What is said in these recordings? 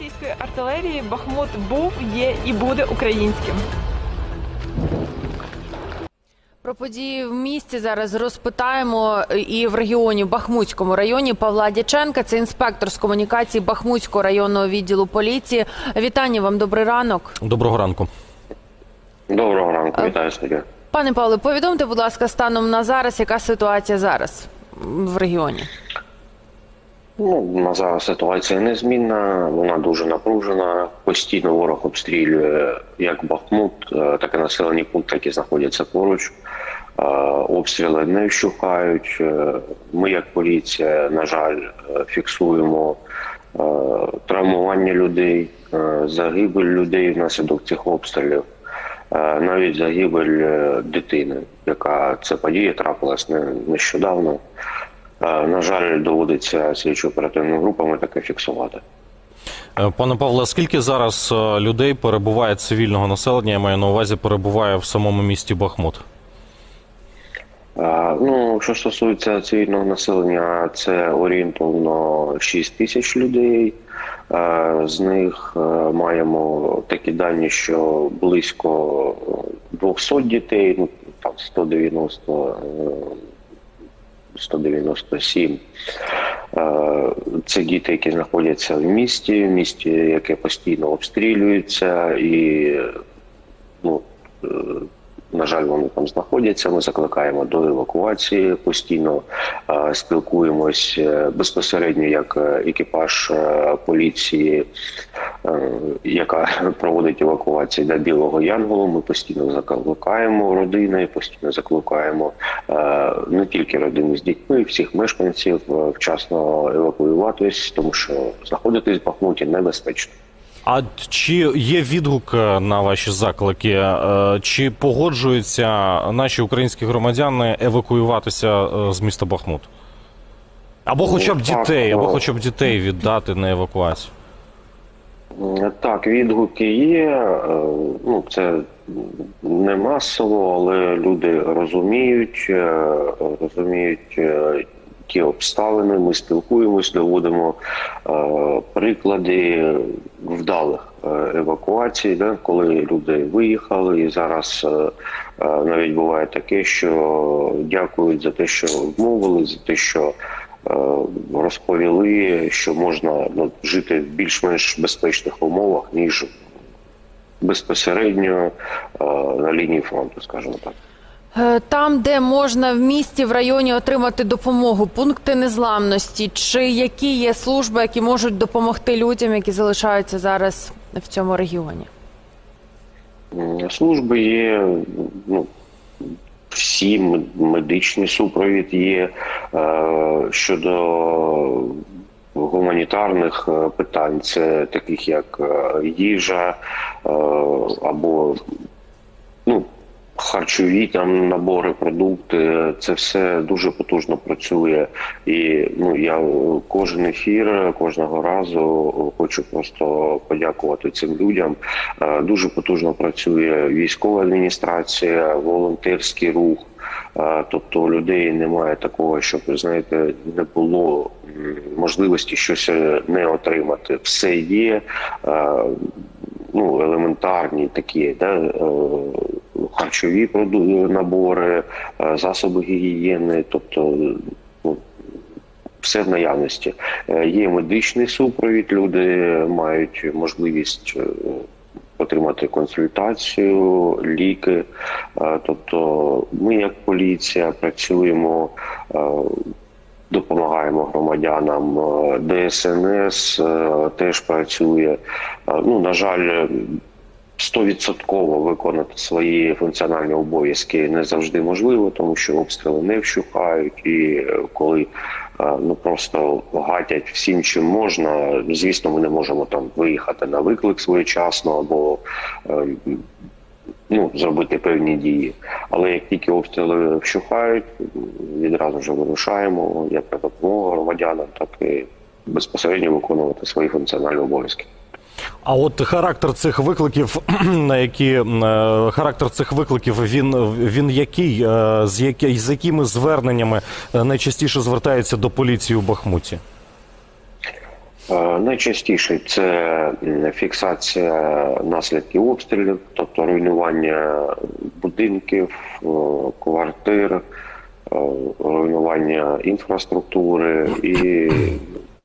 російської артилерії Бахмут був, є і буде українським. Про події в місті зараз розпитаємо і в регіоні Бахмутському районі Павла Дяченка. Це інспектор з комунікації Бахмутського районного відділу поліції. Вітання вам, добрий ранок. Доброго ранку. Доброго ранку, Е, вітаю студія. Пане Павле, повідомте, будь ласка, станом на зараз, яка ситуація зараз в регіоні? Ну, на зараз ситуація незмінна, вона дуже напружена. Постійно ворог обстрілює як Бахмут, е, так і населені пункти, які знаходяться поруч. Е, Обстріли не вщухають. Е, Ми, як поліція, на жаль, фіксуємо травмування людей, загибель людей внаслідок цих обстрілів. Навіть загибель дитини, яка ця подія трапилась не- нещодавно. На жаль, доводиться слідчо-оперативними групами таке фіксувати. Е, Пане Павле, скільки зараз е, людей перебуває цивільного населення? Я маю на увазі перебуває в самому місті Бахмут. Ну, що стосується цивільного населення, це орієнтовно 6 тисяч людей. З них е, маємо такі дані, що близько 200 дітей, ну там 190, е, 197. Е, Це діти, які знаходяться в місті, в місті, яке постійно обстрілюється, і ну, е, на жаль, вони там знаходяться. Ми закликаємо до евакуації постійно е, спілкуємось безпосередньо як екіпаж поліції, яка проводить евакуацію до Білого Янголу. Ми постійно закликаємо родини, постійно закликаємо е, не тільки родини з дітьми, всіх мешканців е, вчасно евакуюватись, тому що знаходитись в Бахмуті небезпечно. А чи є відгук е, на ваші заклики? Е, Чи погоджуються наші українські громадяни евакуюватися е, з міста Бахмут? Або хоча б Ну, дітей, або ну. хоча б дітей віддати на евакуацію? Так, відгуки є. Е, Ну, це не масово, але люди розуміють, е, розуміють е, ті обставини. Ми спілкуємось, доводимо приклади вдалих евакуацій, да, коли люди виїхали, і зараз навіть буває таке, що дякують за те, що вмовили, за те, що розповіли, що можна ну, жити в більш-менш безпечних умовах, ніж безпосередньо е, на лінії фронту, скажімо так. Е, Там, де можна в місті, в районі отримати допомогу, пункти незламності, чи які є служби, які можуть допомогти людям, які залишаються зараз в цьому регіоні? Служби є, ну, всі медичний супровід є е, щодо гуманітарних е, питань, це таких як е, їжа е, або ну, харчові там набори, продукти. Це все дуже потужно працює. І ну я кожен ефір кожного разу хочу просто подякувати цим людям. Е, Дуже потужно працює військова адміністрація, волонтерський рух. Тобто у людей немає такого, щоб знаєте, не було можливості щось е, не отримати. Все є. е, Ну, елементарні такі, да, е, харчові набори, засоби гігієни, тобто ну, все в наявності. Є медичний супровід, люди мають можливість отримати консультацію, ліки. Е, Тобто, ми, як поліція, працюємо. е, Допомагаємо громадянам Е, ДСНС теж працює. Ну на жаль, стовідсотково виконати свої функціональні обов'язки не завжди можливо, тому що обстріли не вщухають, і е, коли е, ну просто гатять всім, чим можна. Звісно, ми не можемо там виїхати на виклик своєчасно або е, ну, зробити певні дії. Але як тільки обстріли вщухають, відразу вже вирушаємо як на допомогу громадянам, так і безпосередньо виконувати свої функціональні обов'язки. А от характер цих викликів, на які е, характер цих викликів, він він який, е, з які з якими зверненнями е, найчастіше звертаються до поліції у Бахмуті? Найчастіше це фіксація наслідків обстрілів, тобто руйнування будинків, квартир, руйнування інфраструктури і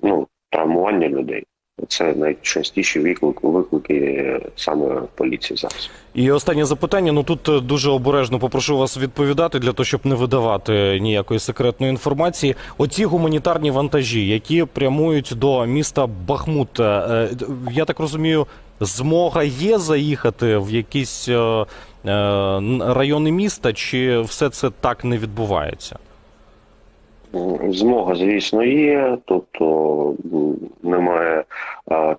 ну, травмування людей. Це найчастіші виклики, виклики саме поліції зараз. І останнє запитання. Ну тут е, дуже обережно попрошу вас відповідати для того, щоб не видавати ніякої секретної інформації. Оці гуманітарні вантажі, які прямують до міста Бахмут. е, Я так розумію, змога є заїхати в якісь е, е, райони міста, чи все це так не відбувається? Змога, звісно, є. Тобто немає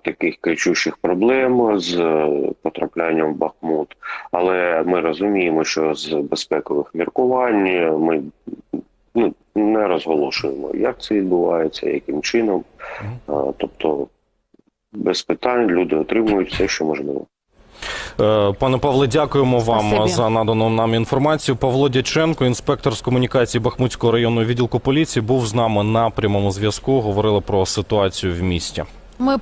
таких кричущих проблем з е, потраплянням в Бахмут. Але ми розуміємо, що з безпекових міркувань ми ну, не розголошуємо, як це відбувається, яким чином. Тобто, без питань люди отримують все, що можливо. Е, Пане Павле, дякуємо вам Спасибі. за надану нам інформацію. Павло Дяченко, інспектор з комунікації Бахмутського районного відділку поліції, був з нами на прямому зв'язку. Говорили про ситуацію в місті. Ми